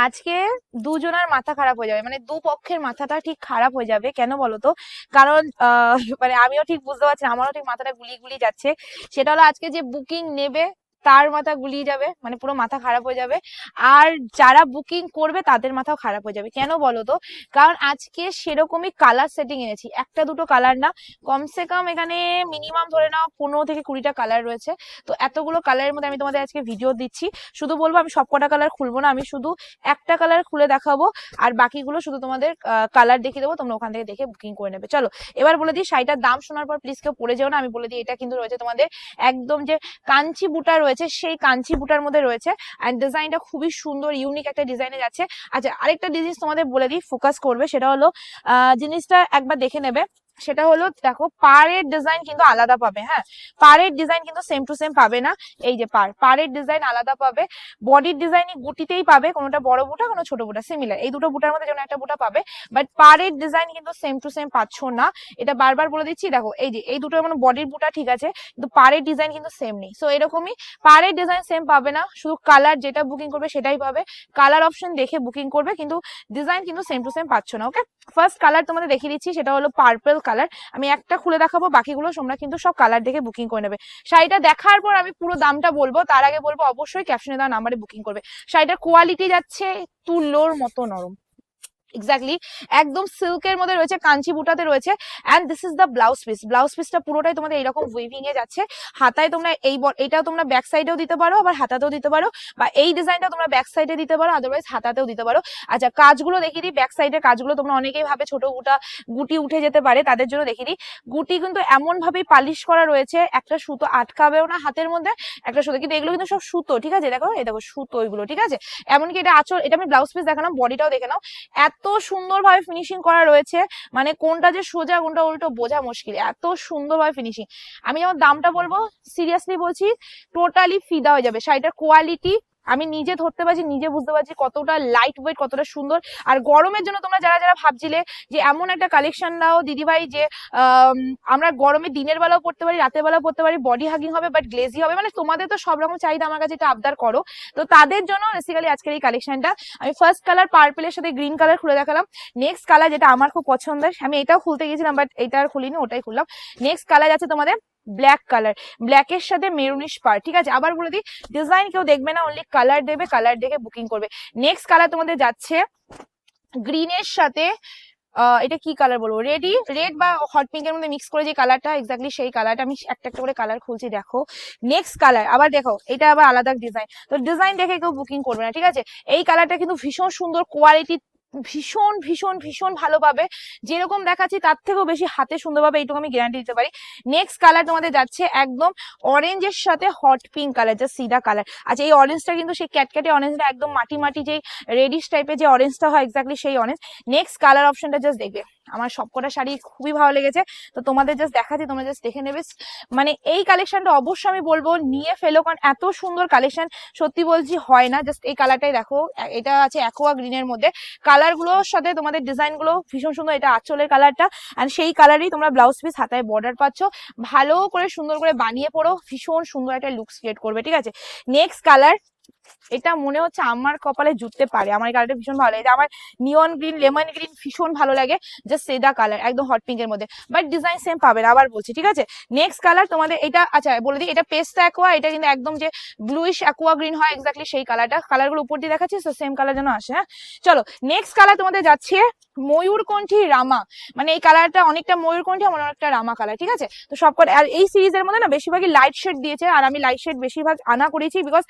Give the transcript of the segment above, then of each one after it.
আজকে দুজনার মাথা খারাপ হয়ে যাবে মানে দু পক্ষের মাথাটা ঠিক খারাপ হয়ে যাবে, কেন বলতো? কারণ মানে আমিও ঠিক বুঝতে পারছি আমারও ঠিক মাথাটা গুলি গুলি যাচ্ছে। সেটা হলো আজকে যে বুকিং নেবে তার মাথা গুলিয়ে যাবে মানে পুরো মাথা খারাপ হয়ে যাবে। আর যারা বুকিং করবে, তাদের মাথাও খারাপ হয়ে যাবে। কেন বলো তো? কারণ আজকে সেরকমই কালার সেটিং এনেছি। একটা দুটো কালার না, কমসে কম এখানে মিনিমাম ধরে নাও পনেরো থেকে কুড়িটা কালার রয়েছে। তো এতগুলো কালারের মধ্যে আমি তোমাদের আজকে ভিডিও দিচ্ছি। শুধু বলব, আমি সবকটা কালার খুলবো না, আমি শুধু একটা কালার খুলে দেখাবো। আর বাকিগুলো শুধু তোমাদের কালার দেখিয়ে দেবো, তোমরা ওখান থেকে দেখে বুকিং করে নেবে। চলো, এবার বলে দিই, শাড়িটার দাম শোনার পর প্লিজ কেউ পড়ে যেও না। আমি বলে দিই, এটা কিন্তু রয়েছে তোমাদের একদম যে কাঞ্চি বুটা রয়েছে সেই কাঞ্চি বুটার মধ্যে রয়েছে অ্যান্ড ডিজাইনটা খুবই সুন্দর ইউনিক একটা ডিজাইনে যাচ্ছে। আচ্ছা আরেকটা জিনিস তোমাদের বলে দিই ফোকাস করবে, সেটা হলো জিনিসটা একবার দেখে নেবে। সেটা হলো, দেখো, পাড়ের ডিজাইন কিন্তু আলাদা পাবে হ্যাঁ? পাড়ের ডিজাইন কিন্তু সেম টু সেম পাবে না। এই যে পাড়, পাড়ের ডিজাইন আলাদা পাবে। বডির ডিজাইন গুটিতেই পাবে, কোনোটা বড় বুটা, কোনো ছোট বুটা সিমিলার এই দুটো বুটার মধ্যে যেমন একটা বুটা পাবে বাট পাড়ের ডিজাইন কিন্তু সেম টু সেম পাচ্ছ না। এটা বারবার বলে দিচ্ছি, দেখো, এই যে, এই দুটো মানে বডির বুটা ঠিক আছে, কিন্তু পাড়ের ডিজাইন কিন্তু সেম নেই। সো এরকমই পাড়ের ডিজাইন সেম পাবে না, শুধু কালার যেটা বুকিং করবে সেটাই পাবে। কালার অপশন দেখে বুকিং করবে, কিন্তু ডিজাইন কিন্তু সেম টু সেম পাচ্ছ না ওকে ফার্স্ট কালার তোমাদের দেখিয়ে দিচ্ছি, সেটা হলো পার্পল কালার আমি একটা খুলে দেখাবো, বাকিগুলো তোমরা কিন্তু সব কালার দেখে বুকিং করে নেবে। শাড়িটা দেখার পর আমি পুরো দামটা বলব, তার আগে বলব অবশ্যই ক্যাপশনে দেওয়া নাম্বারে বুকিং করবে। শাড়িটার কোয়ালিটি যাচ্ছে তুলোর মতো নরম। এক্স্যাক্টলি একদম সিল্কের মধ্যে রয়েছে, কাঞ্চি বুটাতে রয়েছে and this is the blouse piece blouse পিসটা পুরোটাই তোমাদের এরকম উইভিং এ যাচ্ছে। হাতায় তোমরা এই এইটাও তোমরা ব্যাক সাইডেও দিতে পারো, আবার হাতাতেও দিতে পারো, বা এই ডিজাইনটা তোমরা ব্যাক সাইডে দিতে পারো আদারওয়াইজ হাতাতেও দিতে পারো। আচ্ছা কাজগুলো দেখিয়ে দিই ব্যাক সাইডের কাজগুলো তোমরা অনেকেই ভাবে ছোট গুটা, গুটি উঠে যেতে পারে, তাদের জন্য দেখিয়ে দিই। গুটি কিন্তু এমন ভাবেই পালিশ করা রয়েছে, একটা সুতো আটকাবেও না হাতের মধ্যে, একটা সুতো, কিন্তু এগুলো কিন্তু সব সুতো, ঠিক আছে? দেখো, এই দেখো সুতো এগুলো, ঠিক আছে? এমনকি এটা আচল, এটা আমি ব্লাউজ পিস দেখালাম বডিটাও দেখে নাও। এত সুন্দরভাবে ফিনিশিং করা রয়েছে। মানে কোনটা যে সোজা, কোনটা উল্টো বোঝা মুশকিল। এত সুন্দরভাবে ফিনিশিং আমি যেমন দামটা বলব সিরিয়াসলি বলছি টোটালি ফিদা হয়ে যাবে। শাড়িটার কোয়ালিটি আমি নিজে ধরতে পারছি, নিজে বুঝতে পারছি কতটা লাইট ওয়েট কতটা সুন্দর। আর গরমের জন্য তোমরা যারা যারা ভাবছিলে যে এমন একটা কালেকশন দাও দিদিভাই, যে আমরা গরমে দিনের বেলাও পড়তে পারি, রাতের বেলাও পড়তে পারি বডি হাগিং হবে বাট গ্লেজি হবে মানে তোমাদের তো সব রকম চাহিদা আমার কাছে এটা আবদার করো। তো তাদের জন্য বেসিক্যালি আজকের এই কালেকশনটা আমি ফার্স্ট কালার পার্পেলের সাথে গ্রিন কালার খুলে দেখালাম। নেক্সট কালার যেটা আমার খুব পছন্দের, আমি এটাও খুলতে গেছিলাম বাট এটা আর খুলিনি, ওটাই খুললাম। নেক্সট কালার আছে তোমাদের ব্ল্যাক কালার ব্ল্যাকের সাথে মেরুনিশ পার ঠিক আছে? আবার বলে দিই ডিজাইন কেউ দেখবে না অনলি কালার দেবে কালার দেখে বুকিং করবে। নেক্সট কালার তোমাদের যাচ্ছে গ্রিনের সাথে এটা কি কালার বলব? রেডি রেড বা হট পিঙ্ক এর মধ্যে মিক্স করে যে কালারটা এক্স্যাক্টলি সেই কালারটা আমি একটা একটা করে কালার খুলছি, দেখো। নেক্সট কালার আবার দেখো, এটা আবার আলাদা ডিজাইন তো ডিজাইন দেখে কেউ বুকিং করবে না, ঠিক আছে? এই কালারটা কিন্তু ভীষণ সুন্দর কোয়ালিটি ভীষণ ভীষণ ভীষণ ভালো পাবে। যেরকম দেখাচ্ছি, তার থেকেও বেশি হাতে সুন্দর পাবে এইটুকু আমি গ্যারান্টি দিতে পারি। নেক্সট কালার তোমাদের যাচ্ছে একদম অরেঞ্জের সাথে হট পিঙ্ক কালার যা সিদা কালার আচ্ছা এই অরেঞ্জটা কিন্তু সেই ক্যাটক্যাটে অরেঞ্জটা একদম মাটি মাটি যে রেডিশ টাইপের যে অরেঞ্জটা হয় এক্স্যাক্টলি সেই অরেঞ্জ নেক্সট কালার অপশনটা জাস্ট দেখবে। আমার সবকটা শাড়ি খুবই ভালো লেগেছে। তো তোমাদের জাস্ট দেখাচ্ছি, তোমরা জাস্ট দেখে নেবে। মানে এই কালেকশনটা অবশ্যই আমি বলব, নিয়ে ফেলো, কারণ এত সুন্দর কালেকশন সত্যি বলছি হয় না। জাস্ট এই কালারটাই দেখো এটা আছে অ্যাকোয়া গ্রিনের মধ্যে। কালারগুলোর সাথে তোমাদের ডিজাইনগুলো ভীষণ সুন্দর, এটা আঁচলের কালারটা আর সেই কালারই তোমরা ব্লাউজ পিস হাতায় বর্ডার পাচ্ছ। ভালো করে সুন্দর করে বানিয়ে পড়ো, ভীষণ সুন্দর একটা লুকস ক্রিয়েট করবে, ঠিক আছে? নেক্সট কালার এটা মনে হচ্ছে আমার কপালে জুটতে পারে। আমার কালারটা ভীষণ ভালো লাগে আমার নিয়ন গ্রিন লেমন গ্রিন ভীষণ ভালো লাগে। জাস্ট সেদা কালার একদম হট পিঙ্কের মধ্যে। বাট ডিজাইন সেম পাবে আবার বলছি, ঠিক আছে? নেক্সট কালার তোমাদের এটা আচ্ছা বলে দিই, এটা পেস্তা অ্যাকোয়া এটা কিন্তু একদম যে ব্লুইশ অ্যাকোয়া গ্রিন হয় এক্স্যাক্টলি সেই কালারটা কালারগুলো উপর দিয়ে দেখাচ্ছি তো সেম কালার যেন আসে হ্যাঁ? চলো নেক্সট কালার তোমাদের যাচ্ছে ময়ূরকণ্ঠী রামা। মানে এই কালারটা অনেকটা ময়ূরকণ্ঠী আমার অনেকটা রামা কালার ঠিক আছে? তো সব আর এই সিরিজের মধ্যে না, বেশিরভাগই লাইট শেড দিয়েছে, আর আমি লাইট শেড বেশিরভাগ আনা করেছি বিকজ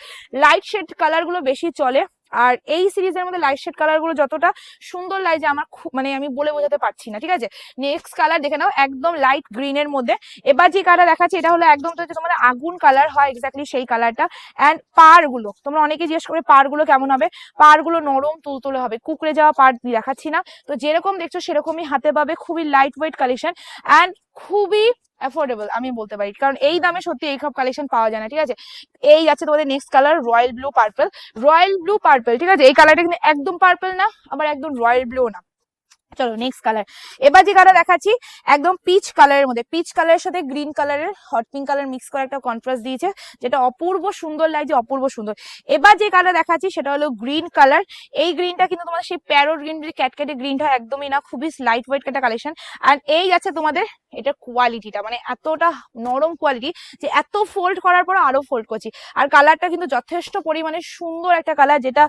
লাইট শেড কালারগুলো বেশি চলে। আর এই সিরিজের মধ্যে লাইট শেড কালারগুলো যতটা সুন্দর লাগে, আমার খুব মানে আমি বলে বোঝাতে পারছি না, ঠিক আছে? নেক্সট কালার দেখে নাও, একদম লাইট গ্রিন এর মধ্যে। এবার যে কালার দেখাচ্ছে, এটা হলো একদম তো তোমাদের আগুন কালার হয় এক্স্যাক্টলি সেই কালারটা অ্যান্ড পারগুলো, তোমরা অনেকে জিজ্ঞেস করে পারগুলো কেমন হবে? পারগুলো নরম, তুলতুলে হবে। কুকড়ে যাওয়া পার দেখাচ্ছি না। তো যেরকম দেখছ, সেরকমই হাতে পাবে, খুবই লাইট ওয়েট কালেকশন অ্যান্ড খুবই অ্যাফোর্ডেবল আমি বলতে পারি। কারণ এই দামে সত্যি এই সব কালেকশন পাওয়া যায় না, ঠিক আছে? এই আছে তোমাদের next colour royal blue purple royal blue purple ঠিক আছে? এই কালারটা কিন্তু একদম পার্পল না, আবার একদম রয়্যাল ব্লু না। চলো নেক্সট কালার এবার যে কালার দেখাচ্ছি, একদম পিচ কালারের মধ্যে পিচ কালারের সাথে গ্রিন কালারের হট পিঙ্ক কালার মিক্স করে একটা কন্ট্রাস্ট দিয়েছে, যেটা অপূর্ব সুন্দর লাগছে, অপূর্ব সুন্দর। এবার যে কালার দেখাচ্ছি, সেটা হলো গ্রিন কালার এই গ্রিনটা কিন্তু তোমাদের সেই প্যারো গ্রিন যে ক্যাটক্যাটে গ্রিনটা একদমই না, খুবই লাইট ওয়েট একটা কালেকশন আর এই যাচ্ছে তোমাদের এটা কোয়ালিটিটা মানে এতটা নরম কোয়ালিটি যে এত ফোল্ড করার পর আরও ফোল্ড করছি। আর কালারটা কিন্তু যথেষ্ট পরিমাণে সুন্দর একটা কালার যেটা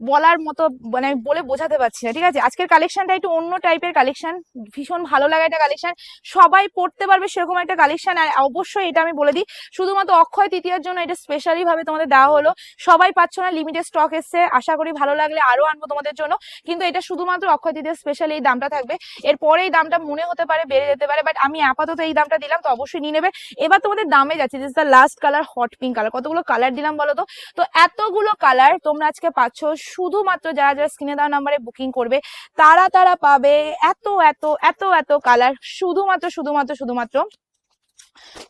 বলার মতো মানে আমি বলে বোঝাতে পারছি না, ঠিক আছে? আজকের কালেকশনটা একটু অন্য টাইপের কালেকশন ভীষণ ভালো লাগা একটা কালেকশন সবাই পড়তে পারবে সেরকম একটা কালেকশন আর অবশ্যই এটা আমি বলে দিই, শুধুমাত্র অক্ষয় তৃতীয়ার জন্য এটা স্পেশালি ভাবে তোমাদের দেওয়া হলো। সবাই পাচ্ছ না লিমিটেড স্টক এসছে, আশা করি ভালো লাগলে আরও আনব তোমাদের জন্য, কিন্তু এটা শুধুমাত্র অক্ষয় তৃতীয় স্পেশাল এই দামটা থাকবে। এরপরে এই দামটা মনে হতে পারে, বেড়ে যেতে পারে বাট আমি আপাতত এই দামটা দিলাম, তো অবশ্যই নিয়ে নেবে। এবার তোমাদের দামে যাচ্ছে this the last colour hot pink colour কতগুলো কালার দিলাম বলো তো? তো এতগুলো কালার তোমরা আজকে পাচ্ছ শুধুমাত্র যারা যারা স্ক্রিনে দেওয়া নাম্বারে বুকিং করবে, তারা তারা পাবে এত এত এত এত কালার শুধুমাত্র শুধুমাত্র শুধুমাত্র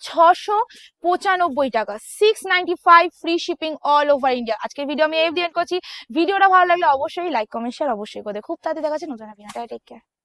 ছশো পঁচানব্বই টাকা। Six ninety five free shipping all over India আজকে ভিডিও আমি এফ করছি। ভিডিওটা ভালো লাগলে অবশ্যই লাইক কমেন্ট শেয়ার অবশ্যই করে। খুব তাড়াতাড়ি দেখাচ্ছে নতুন টেক কেয়ার